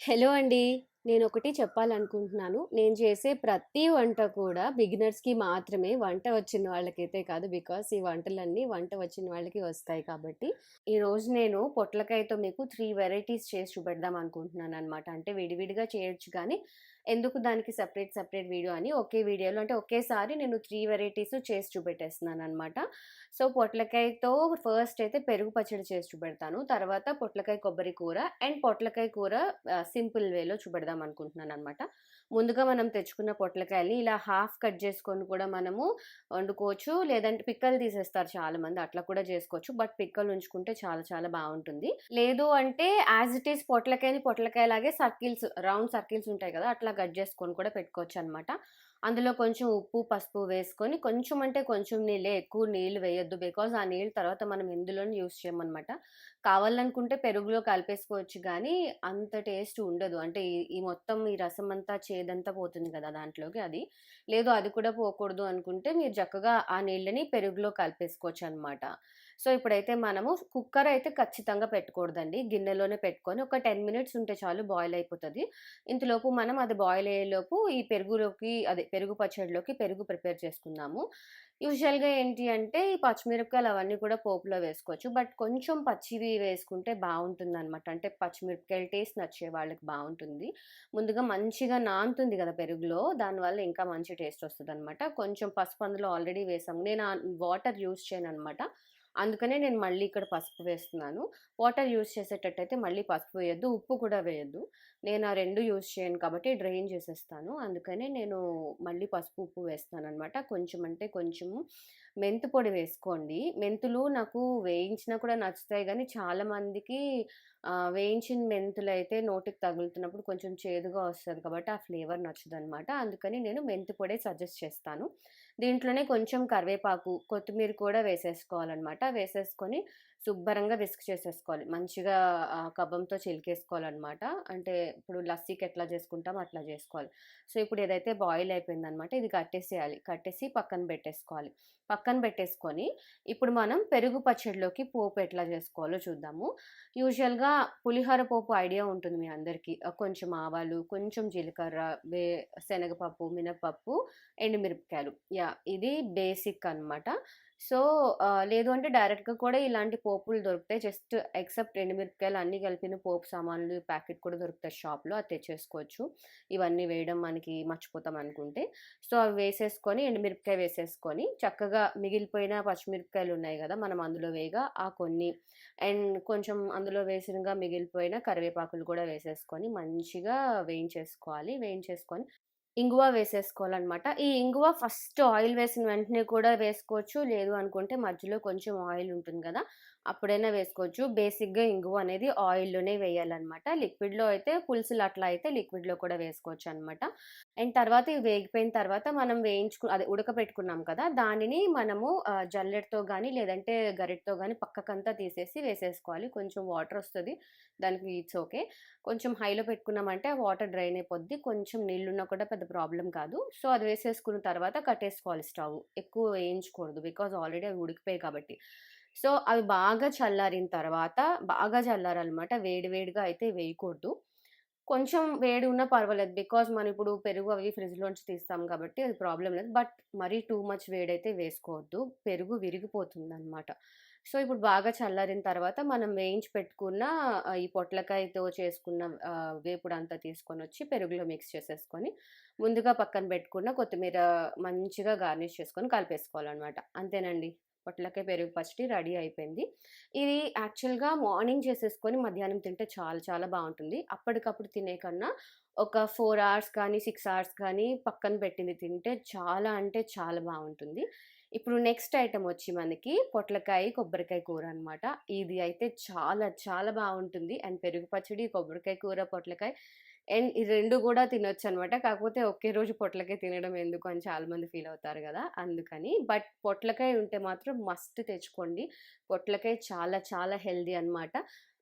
Hello అండి. నేను ఒకటి చెప్పాలనుకుంటున్నాను. నేను చేసే ప్రతి వంట కూడా బిగినర్స్‌కి మాత్రమే. వంట వచ్చిన వాళ్ళకైతే కాదు. బికాస్ ఈ వంటలన్నీ వంట వచ్చిన వాళ్ళకి వస్తాయి కాబట్టి. ఈరోజు నేను పొట్లకాయతో మీకు త్రీ వెరైటీస్ చేసి చూపెడదాం అనుకుంటున్నాను అనమాట అంటే విడివిడిగా చేయొచ్చు కానీ, ఎందుకు దానికి సపరేట్ సపరేట్ వీడియో అని ఒకే వీడియోలో అంటే ఒకేసారి నేను త్రీ వెరైటీస్ చేసి చూపెట్టేస్తున్నాను అనమాట సో, పొట్లకాయతో ఫస్ట్ అయితే పెరుగు పచ్చడి చేసి చూపెడతాను. తర్వాత పొట్లకాయ కొబ్బరి కూర అండ్ పొట్లకాయ కూర సింపుల్ వేలో చూపెడదాం అనుకుంటున్నాను అనమాట ముందుగా మనం తెచ్చుకున్న పొట్లకాయల్ని ఇలా హాఫ్ కట్ చేసుకొని కూడా మనము వండుకోవచ్చు. లేదంటే పిక్కలు తీసేస్తారు చాలా మంది అట్లా కూడా చేసుకోవచ్చు. బట్ పిక్కలు ఉంచుకుంటే చాలా చాలా బాగుంటుంది లేదు అంటే యాజ్ ఇట్ ఈజ్ పొట్లకాయని పొట్లకాయలాగే సర్కిల్స్ రౌండ్ సర్కిల్స్ ఉంటాయి కదా! అట్లా కట్ చేసుకొని కూడా పెట్టుకోవచ్చు అనమాట అందులో కొంచెం ఉప్పు, పసుపు వేసుకొని కొంచెం అంటే కొంచెం నీళ్ళే ఎక్కువ నీళ్ళు వేయొద్దు. బికాజ్ ఆ నీళ్ళు తర్వాత మనం ఇందులోనే యూస్ చేయమనమాట. కావాలనుకుంటే పెరుగులో కలిపేసుకోవచ్చు కానీ అంత టేస్ట్ ఉండదు. అంటే ఈ మొత్తం ఈ రసం అంతా చేదంతా పోతుంది కదా దాంట్లోకి అది. లేదు అది కూడా పోకూడదు అనుకుంటే మీరు చక్కగా ఆ నీళ్ళని పెరుగులో కలిపేసుకోవచ్చు అనమాట సో, ఇప్పుడైతే మనము కుక్కర్ అయితే ఖచ్చితంగా పెట్టకూడదండి. గిన్నెలోనే పెట్టుకొని ఒక 10 మినిట్స్ ఉంటే చాలు బాయిల్ అయిపోతుంది ఇంతలోపు మనం అది బాయిల్ అయ్యేలోపు ఈ పెరుగులోకి అదే పెరుగు పచ్చడిలోకి పెరుగు ప్రిపేర్ చేసుకుందాము. యూజువల్‌గా ఏంటి అంటే ఈ పచ్చిమిరపకాయలు అవన్నీ కూడా పోపులో వేసుకోవచ్చు. బట్ కొంచెం పచ్చివి వేసుకుంటే బాగుంటుంది అనమాట అంటే పచ్చిమిరపకాయల టేస్ట్ నచ్చే వాళ్ళకి బాగుంటుంది ముందుగా మంచిగా నానుతుంది కదా పెరుగులో. దానివల్ల ఇంకా మంచి టేస్ట్ వస్తదనమాట. కొంచెం పసుపు అందులో ఆల్రెడీ వేసాము. నేను వాటర్ యూజ్ చేయననమాట. అందుకనే నేను మళ్ళీ ఇక్కడ పసుపు వేస్తున్నాను. వాటర్ యూజ్ చేసేటట్టయితే మళ్ళీ పసుపు వేయద్దు ఉప్పు కూడా వేయద్దు నేను ఆ రెండు యూజ్ చేయను కాబట్టి డ్రైన్ చేసేస్తాను. అందుకనే నేను మళ్ళీ పసుపు, ఉప్పు వేస్తాను అనమాట కొంచెం అంటే కొంచెము మెంతి పొడి వేసుకోండి. మెంతులు నాకు వేయించినా కూడా నచ్చుతాయి కానీ చాలా మందికి మెంతులు అయితే నోటికి తగులుతున్నప్పుడు కొంచెం చేదుగా వస్తుంది కాబట్టి ఆ ఫ్లేవర్ నచ్చదనమాట. అందుకని నేను మెంతి పొడే సజెస్ట్ చేస్తాను. దీంట్లోనే కొంచెం కరివేపాకు, కొత్తిమీర కూడా వేసేసుకోవాలనమాట. వేసేసుకొని శుభ్రంగా విస్క్ చేసేసుకోవాలి. మంచిగా కబంతో చిలికేసుకోవాలన్నమాట చిలికేసుకోవాలనమాట. అంటే ఇప్పుడు లస్సీకి ఎట్లా చేసుకుంటామో అట్లా చేసుకోవాలి. సో, ఇప్పుడు ఏదైతే బాయిల్ అయిపోయిందనమాట. ఇది కట్టేసేయాలి. కట్టేసి పక్కన పెట్టేసుకోవాలి. పక్కన పెట్టేసుకొని ఇప్పుడు మనం పెరుగు పచ్చడిలోకి పోపు ఎట్లా చేసుకోవాలో చూద్దాము. యూజువల్‌గా పులిహోర పోపు ఐడియా ఉంటుంది మీ అందరికీ. కొంచెం ఆవాలు, కొంచెం జీలకర్ర, వే శనగపప్పు, మినపప్పు, ఎండుమిరపకాయలు. యా ఇది బేసిక్ అనమాట. సో, లేదు అంటే డైరెక్ట్‌గా కూడా ఇలాంటి పోపులు దొరుకుతాయి. జస్ట్ ఎక్సెప్ట్ ఎండుమిరపకాయలు అన్నీ కలిపిన పోపు సామాన్లు ప్యాకెట్ కూడా దొరుకుతాయి షాప్‌లో. అది తెచ్చేసుకోవచ్చు. ఇవన్నీ వేయడం మనకి మర్చిపోతాం అనుకుంటే. సో, అవి వేసేసుకొని ఎండుమిరపకాయ వేసేసుకొని చక్కగా మిగిలిపోయిన పచ్చిమిరపకాయలు ఉన్నాయి కదా మనం అందులో వేయగా ఆ కొన్ని అండ్ కొంచెం అందులో వేసినగా మిగిలిపోయిన కరివేపాకులు కూడా వేసేసుకొని మంచిగా వేయించేసుకోవాలి. వేయించేసుకొని ఇంగువ వేసేసుకోవాలనమాట. ఈ ఇంగువ ఫస్ట్ ఆయిల్ వేసిన వెంటనే కూడా వేసుకోవచ్చు. లేదు అనుకుంటే మధ్యలో కొంచెం ఆయిల్ ఉంటుంది కదా అప్పుడైనా వేసుకోవచ్చు. బేసిక్‌గా ఇంగువ అనేది ఆయిల్‌లోనే వేయాలన్నమాట లిక్విడ్‌లో అయితే పులుసులు అట్లా అయితే లిక్విడ్‌లో కూడా వేసుకోవచ్చు అనమాట అండ్ తర్వాత ఇవి వేగిపోయిన తర్వాత మనం వేయించుకు అదే ఉడకపెట్టుకున్నాం కదా! దానిని మనము జల్లెడతో కానీ లేదంటే గరిటతో కానీ పక్కకంతా తీసేసి వేసేసుకోవాలి. కొంచెం వాటర్ వస్తుంది దానికి ఇట్స్ ఓకే. కొంచెం హైలో పెట్టుకున్నామంటే ఆ వాటర్ డ్రైన్ అయిపోద్ది. కొంచెం నీళ్ళున్నా కూడా పెద్ద ప్రాబ్లం కాదు. సో, అది వేసేసుకున్న తర్వాత కట్టేసుకోవాలి స్టవ్. ఎక్కువ వేయించకూడదు. బికాజ్ ఆల్రెడీ అవి ఉడికిపోయాయి కాబట్టి. సో, అవి బాగా చల్లారిన తర్వాత బాగా చల్లారనమాట వేడివేడిగా అయితే వేయకూడదు. కొంచెం వేడి ఉన్నా పర్వాలేదు. బికాజ్ మనం ఇప్పుడు పెరుగు అవి ఫ్రిడ్జ్‌లోంచి తీస్తాం కాబట్టి అది ప్రాబ్లం లేదు. బట్ మరీ టూ మచ్ వేడైతే వేసుకోవద్దు. పెరుగు విరిగిపోతుంది అనమాట సో, ఇప్పుడు బాగా చల్లారిన తర్వాత మనం వేయించి పెట్టుకున్న ఈ పొట్లకాయతో చేసుకున్న వేపుడు అంతా తీసుకొని వచ్చి పెరుగులో మిక్స్ చేసేసుకొని, ముందుగా పక్కన పెట్టుకున్న కొత్తిమీర మంచిగా గార్నిష్ చేసుకొని కలిపేసుకోవాలనమాట. అంతేనండి. పొట్లకాయ పెరుగు పచ్చడి రెడీ అయిపోయింది. ఇది యాక్చువల్‌గా మార్నింగ్ చేసేసుకొని మధ్యాహ్నం తింటే చాలా చాలా బాగుంటుంది అప్పటికప్పుడు తినే కన్నా ఒక ఫోర్ అవర్స్ కానీ, సిక్స్ అవర్స్ కానీ పక్కన పెట్టింది తింటే చాలా అంటే చాలా బాగుంటుంది ఇప్పుడు నెక్స్ట్ ఐటెం వచ్చి మనకి పొట్లకాయ, కొబ్బరికాయ కూర అనమాట. ఇది అయితే చాలా చాలా బాగుంటుంది అండ్ పెరుగు పచ్చడి, కొబ్బరికాయ కూర, పొట్లకాయ అండ్ ఈ రెండు కూడా తినొచ్చనమాట. కాకపోతే ఒకే రోజు పొట్లకాయ తినడం ఎందుకు అని చాలామంది ఫీల్ అవుతారు కదా అందుకని. బట్ పొట్లకాయ ఉంటే మాత్రం మస్ట్ తెచ్చుకోండి. పొట్లకాయ చాలా చాలా హెల్దీ అనమాట.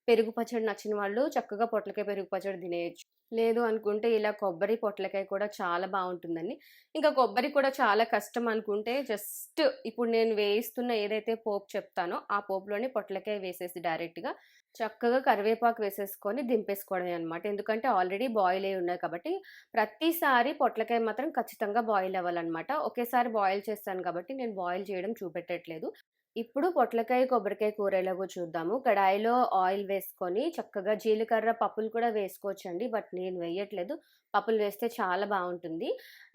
పెరుగు పచ్చడి నచ్చిన వాళ్ళు చక్కగా పొట్లకాయ పెరుగు పచ్చడి తినేయచ్చు. లేదు అనుకుంటే ఇలా కొబ్బరి పొట్లకాయ కూడా చాలా బాగుంటుందండి. ఇంకా కొబ్బరి కూడా చాలా కష్టం అనుకుంటే జస్ట్ ఇప్పుడు నేను వేయిస్తున్న ఏదైతే పోపు చెప్తానో ఆ పోపులోనే పొట్లకాయ వేసేసి డైరెక్ట్గా చక్కగా కరివేపాకు వేసేసుకొని దింపేసుకోవడమే అనమాట ఎందుకంటే ఆల్రెడీ బాయిల్ అయి ఉన్నాయి కాబట్టి ప్రతిసారి పొట్లకాయ మాత్రం ఖచ్చితంగా బాయిల్ అవ్వాలన్నమాట. ఒకేసారి బాయిల్ చేస్తాను కాబట్టి నేను బాయిల్ చేయడం చూపెట్టట్లేదు. ఇప్పుడు పొట్లకాయ కొబ్బరికాయ కూర ఎలాగో చూద్దాము. కడాయిలో ఆయిల్ వేసుకొని చక్కగా జీలకర్ర పప్పులు కూడా వేసుకోవచ్చండి బట్ నేను వేయట్లేదు. పప్పులు వేస్తే చాలా బాగుంటుంది.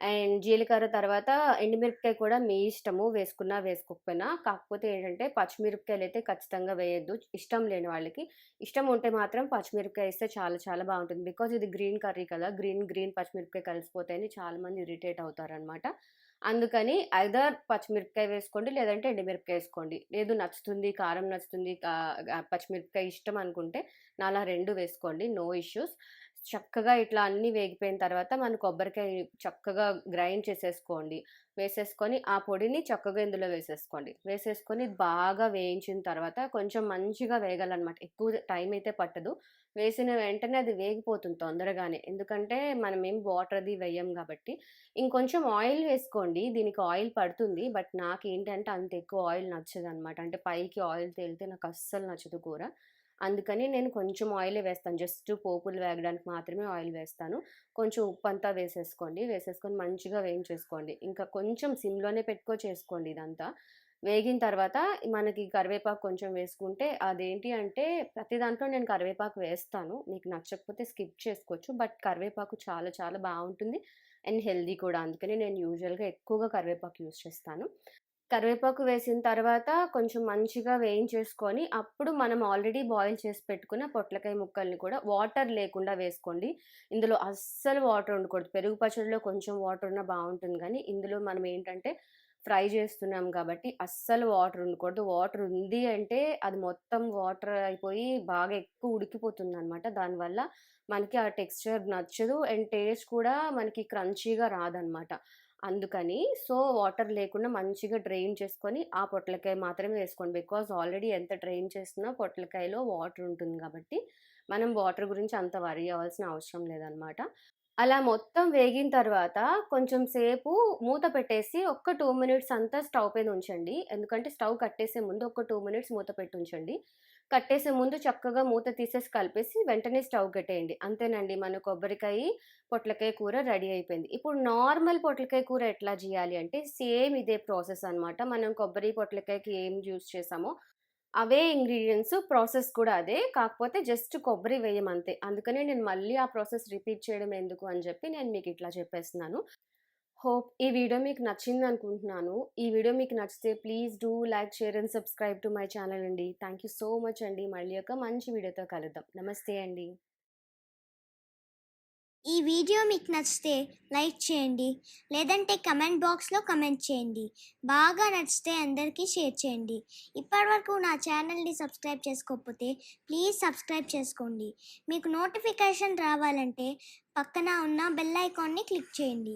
అండ్ జీలకర్ర తర్వాత ఎండుమిరపకాయ కూడా మీ ఇష్టము వేసుకున్నా వేసుకోకపోయినా. కాకపోతే ఏంటంటే పచ్చిమిరపకాయలు అయితే ఖచ్చితంగా వేయద్దు. ఇష్టం లేని వాళ్ళకి. ఇష్టం ఉంటే మాత్రం పచ్చిమిరపకాయ వేస్తే చాలా చాలా బాగుంటుంది. బికాజ్ ఇది గ్రీన్ కర్రీ కదా గ్రీన్ గ్రీన్ పచ్చిమిరపకాయ కలిసిపోతాయని చాలా మంది ఇరిటేట్ అవుతారనమాట అందుకని ఐదర్ పచ్చిమిరపకాయ వేసుకోండి లేదంటే ఎండుమిరపకాయ వేసుకోండి. లేదు నచ్చుతుంది కారం నచ్చుతుంది పచ్చిమిరపకాయ ఇష్టం అనుకుంటే నాలా రెండు వేసుకోండి నో ఇష్యూస్. చక్కగా ఇట్లా అన్నీ వేగిపోయిన తర్వాత మన కొబ్బరికాయ చక్కగా గ్రైండ్ చేసేసుకోండి. వేసేసుకొని ఆ పొడిని చక్కగా ఇందులో వేసేసుకోండి. వేసేసుకొని బాగా వేయించిన తర్వాత కొంచెం మంచిగా వేగాలన్నమాట. ఎక్కువ టైం అయితే పట్టదు. వేసిన వెంటనే అది వేగిపోతుంది తొందరగానే. ఎందుకంటే మనం ఏం వాటర్ అది వేయం కాబట్టి. ఇంకొంచెం ఆయిల్ వేసుకోండి. దీనికి ఆయిల్ పడుతుంది. బట్ నాకు ఏంటంటే అంత ఎక్కువ ఆయిల్ నచ్చదు అనమాట అంటే పైకి ఆయిల్ తేలితే నాకు అస్సలు నచ్చదు కూర. అందుకని నేను కొంచెం ఆయిలే వేస్తాను. జస్ట్ పోపులు వేగడానికి మాత్రమే ఆయిల్ వేస్తాను. కొంచెం ఉప్పు అంతా వేసేసుకోండి. వేసేసుకొని మంచిగా వేయించేసుకోండి. ఇంకా కొంచెం సిమ్లోనే పెట్టుకో చేసుకోండి ఇదంతా. వేగిన తర్వాత మనకి కరివేపాకు కొంచెం వేసుకుంటే అదేంటి అంటే ప్రతి దాంట్లో నేను కరివేపాకు వేస్తాను. మీకు నచ్చకపోతే స్కిప్ చేసుకోవచ్చు. బట్ కరివేపాకు చాలా చాలా బాగుంటుంది. అండ్ హెల్దీ కూడా. అందుకని నేను యూజువల్గా ఎక్కువగా కరివేపాకు యూస్ చేస్తాను. కరివేపాకు వేసిన తర్వాత కొంచెం మంచిగా వేయించేసుకొని అప్పుడు మనం ఆల్రెడీ బాయిల్ చేసి పెట్టుకున్న పొట్లకాయ ముక్కల్ని కూడా వాటర్ లేకుండా వేసుకోండి. ఇందులో అస్సలు వాటర్ ఉండకూడదు. పెరుగు పచ్చడిలో కొంచెం వాటర్ ఉన్నా బాగుంటుంది కానీ ఇందులో మనం ఏంటంటే ఫ్రై చేస్తున్నాం కాబట్టి అస్సలు వాటర్ ఉండకూడదు. వాటర్ ఉంది అంటే అది మొత్తం వాటర్ అయిపోయి బాగా ఎక్కువ ఉడికిపోతుంది అనమాట దానివల్ల మనకి ఆ టెక్స్చర్ నచ్చదు అండ్ టేస్ట్ కూడా మనకి క్రంచీగా రాదనమాట అందుకని సో వాటర్ లేకుండా మంచిగా డ్రైన్ చేసుకొని ఆ పొట్లకాయ మాత్రమే వేసుకోండి. బికాజ్ ఆల్రెడీ ఎంత డ్రైన్ చేస్తున్నా పొట్లకాయలో వాటర్ ఉంటుంది కాబట్టి మనం వాటర్ గురించి అంత వరి అవ్వాల్సిన అవసరం లేదనమాట. అలా మొత్తం వేగిన తర్వాత కొంచెం సేపు మూత పెట్టేసి ఒక్క టూ మినిట్స్ అంతా స్టవ్ పైన ఉంచండి. ఎందుకంటే స్టవ్ కట్టేసే ముందు ఒక టూ మినిట్స్ మూత పెట్టి ఉంచండి. కట్టేసే ముందు చక్కగా మూత తీసేసి కలిపేసి వెంటనే స్టవ్ కట్టేయండి అంతేనండి మన కొబ్బరికాయ పొట్లకాయ కూర రెడీ అయిపోయింది. ఇప్పుడు నార్మల్ పొట్లకాయ కూర ఎట్లా చేయాలి అంటే సేమ్ ఇదే ప్రాసెస్ అనమాట మనం కొబ్బరి పొట్లకాయకి ఏం యూస్ చేసామో అవే ఇంగ్రీడియంట్స్ ప్రాసెస్ కూడా అదే. కాకపోతే జస్ట్ కొబ్బరి వేయమంతే అందుకనే నేను మళ్ళీ ఆ ప్రాసెస్ రిపీట్ చేయడం ఎందుకు అని చెప్పి నేను మీకు ఇట్లా చెప్పేస్తున్నాను. హోప్ ఈ వీడియో మీకు నచ్చింది అనుకుంటున్నాను. ఈ వీడియో మీకు నచ్చితే please do like share and subscribe to my channel అండి. థ్యాంక్ యూ సో మచ్ అండి. మళ్ళీ ఒక మంచి వీడియోతో కలుద్దాం. నమస్తే అండి. ఈ వీడియో మీకు నచ్చితే లైక్ చేయండి. లేదంటే కమెంట్ బాక్స్లో కమెంట్ చేయండి. బాగా నచ్చితే అందరికీ షేర్ చేయండి. ఇప్పటివరకు నా ఛానల్ని సబ్స్క్రైబ్ చేసుకోకపోతే ప్లీజ్ సబ్స్క్రైబ్ చేసుకోండి. మీకు నోటిఫికేషన్ రావాలంటే పక్కన ఉన్న బెల్ ఐకాన్ని క్లిక్ చేయండి.